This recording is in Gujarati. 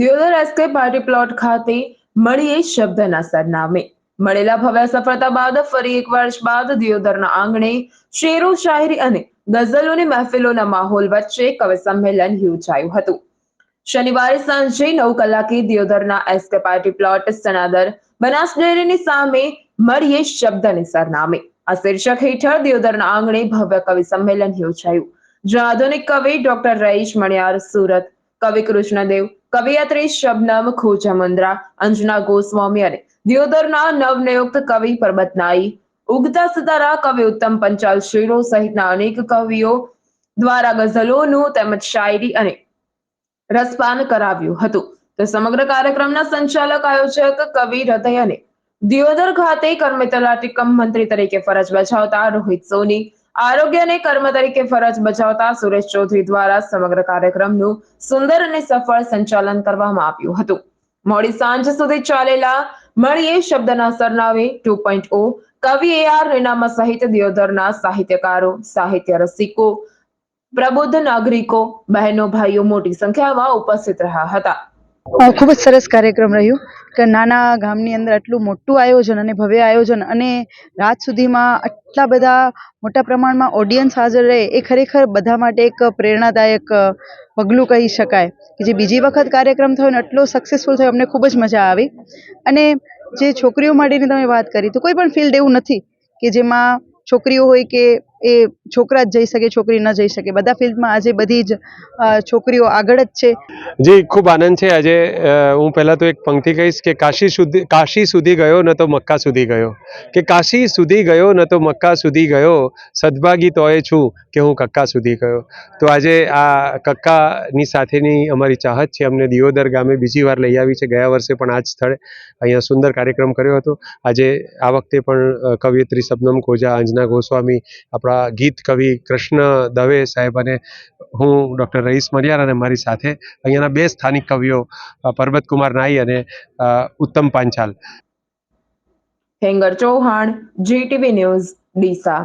દિયોદર એસકે પાર્ટી પ્લોટ ખાતે મળીએ શબ્દના સરનામે. મળેલા ભવ્ય સફળતા બાદ ફરી એક વર્ષ બાદ દિયોદરના આંગણે શેરો, શાયરી અને ગઝલોની મહેફિલોના માહોલ વચ્ચે કવિ સંમેલન યોજાયું હતું. શનિવારે સાંજે નવ કલાકે દિયોદરના SK party plot Sanadar Banas ડેરીની સામે મળીએ શબ્દની સરનામે. આ શીર્ષક હેઠળ દિયોદરના આંગણે ભવ્ય કવિ સંમેલન યોજાયું. જ્યાં આધુનિક કવિ ડોક્ટર રઈશ મણિયાર સુરત કવિ કૃષ્ણદેવ, કવિયત્રી શબનમ ખોજા અંજના ગોસ્વામી અને દિયોદરના નવનિયુક્ત કવિ પરબતનાઈ ઉગતા સિતારા કવિ ઉત્તમ પંચાલ શેરો સહિતના અનેક કવિઓ દ્વારા ગઝલોનું તેમજ શાયરી અને રસપાન કરાવ્યું હતું. તો સમગ્ર કાર્યક્રમના સંચાલક, આયોજક, કવિ હૃદય અને દિયોદર ખાતે કર્મ તલાટી કમ મંત્રી તરીકે ફરજ બજાવતા રોહિત સોની આરોગ્ય અને કર્મ તરીકે ફરજ બજાવતા સુરેશ ચૌધરી દ્વારા સમગ્ર કાર્યક્રમનું સુંદર અને સફળ સંચાલન કરવામાં આવ્યું હતું. મોડી સાંજ સુધી ચાલેલા મળીએ શબ્દના સરનામે ટુ પોઈન્ટ ઓ, કવિ એ આર રેનામા સહિત દિયોદરના સાહિત્યકારો, સાહિત્ય રસિકો, પ્રબુદ્ધ નાગરિકો, બહેનો, ભાઈઓ મોટી સંખ્યામાં ઉપસ્થિત રહ્યા હતા. ખૂબ જ સરસ કાર્યક્રમ રહ્યું કે નાના ગામની અંદર આટલું મોટું આયોજન અને ભવ્ય આયોજન અને રાત સુધીમાં આટલા બધા મોટા પ્રમાણમાં ઓડિયન્સ હાજર રહે એ ખરેખર બધા માટે એક પ્રેરણાદાયક પગલું કહી શકાય કે જે બીજી વખત કાર્યક્રમ થયો ને એટલો સક્સેસફુલ થયો અમને ખૂબ જ મજા આવી. અને જે છોકરીઓ માટેની તમે વાત કરી તો કોઈ પણ ફિલ્ડ એવું નથી કે જેમાં છોકરીઓ હોય કે એ છોકરા જ જઈ શકે, છોકરી ન જઈ શકે. બધા ફિલ્ડમાં આજે બધી જ છોકરીઓ આગળ જ છે. જી, ખૂબ આનંદ છે. આજે હું પહેલાં તો એક પંક્તિ કહીશ કે કાશી સુધી કાશી સુધી ગયો ન તો મક્કા સુધી ગયો. કે કાશી સુધી ગયો ન તો મક્કા સુધી ગયો. સદભાગી તોય છું કે હું કક્કા સુધી ગયો. તો આજે આ કક્કાની સાથેની અમારી ચાહત છે. અમને દિયોદર ગામે બીજી વાર લઈ આવી છે. ગયા વર્ષે પણ આ જ સ્થળે અહીંયા સુંદર કાર્યક્રમ કર્યો હતો. આજે આ વખતે પણ કવિયત્રી સબનમ ખોજા અંજના ગોસ્વામી, આપણા ગીત કવિ કૃષ્ણ દવે સાહેબ અને હું ડૉક્ટર રઈસ મરિયાર અને મારી સાથે અહીંયાના બે સ્થાનિક કવિઓ પરબતકુમાર નાઈ અને ઉત્તમ પાંચાલ. હેંગર ચૌહાણ, જીટીવી ન્યૂઝ, ડીસા.